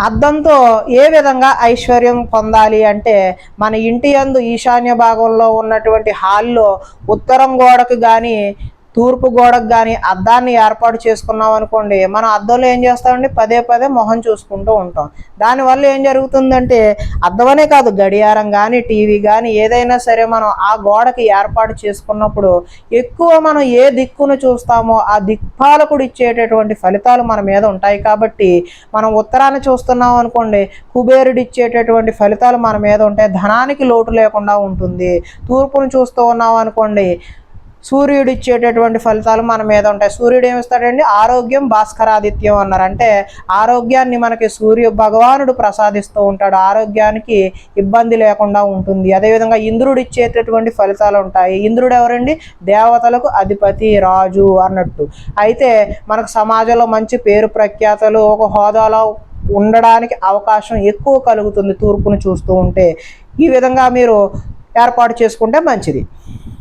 అద్దంతో ఏ విధంగా ఐశ్వర్యం పొందాలి అంటే మన ఇంటి యందు ఈశాన్య భాగంలో ఉన్నటువంటి హాల్లో ఉత్తరం గోడకు కానీ తూర్పు గోడకు కానీ అద్దాన్ని ఏర్పాటు చేసుకున్నాం అనుకోండి మనం అద్దంలో ఏం చేస్తామండి? పదే పదే మొహం చూసుకుంటూ ఉంటాం. దానివల్ల ఏం జరుగుతుందంటే అద్దమనే కాదు గడియారం కానీ టీవీ కానీ ఏదైనా సరే మనం ఆ గోడకి ఏర్పాటు చేసుకున్నప్పుడు ఎక్కువ మనం ఏ దిక్కును చూస్తామో ఆ దిక్పాలకుడు ఇచ్చేటటువంటి ఫలితాలు మన మీద ఉంటాయి. కాబట్టి మనం ఉత్తరాన్ని చూస్తున్నాం అనుకోండి కుబేరుడు ఇచ్చేటటువంటి ఫలితాలు మన మీద ఉంటాయి ధనానికి లోటు లేకుండా ఉంటుంది. తూర్పును చూస్తూ ఉన్నాం అనుకోండి సూర్యుడు ఇచ్చేటటువంటి ఫలితాలు మన మీద ఉంటాయి. సూర్యుడు ఏమిస్తాడండి ఆరోగ్యం భాస్కరాదిత్యం అన్నారు. అంటే ఆరోగ్యాన్ని మనకి సూర్య భగవానుడు ప్రసాదిస్తూ ఉంటాడు. ఆరోగ్యానికి ఇబ్బంది లేకుండా ఉంటుంది. అదేవిధంగా ఇంద్రుడు ఇచ్చేటటువంటి ఫలితాలు ఉంటాయి. ఇంద్రుడు ఎవరండి? దేవతలకు అధిపతి రాజు అన్నట్టు. అయితే మనకు సమాజంలో మంచి పేరు ప్రఖ్యాతలు ఒక హోదాలో ఉండడానికి అవకాశం ఎక్కువ కలుగుతుంది తూర్పును చూస్తూ ఉంటే. ఈ విధంగా మీరు ఏర్పాటు చేసుకుంటే మంచిది.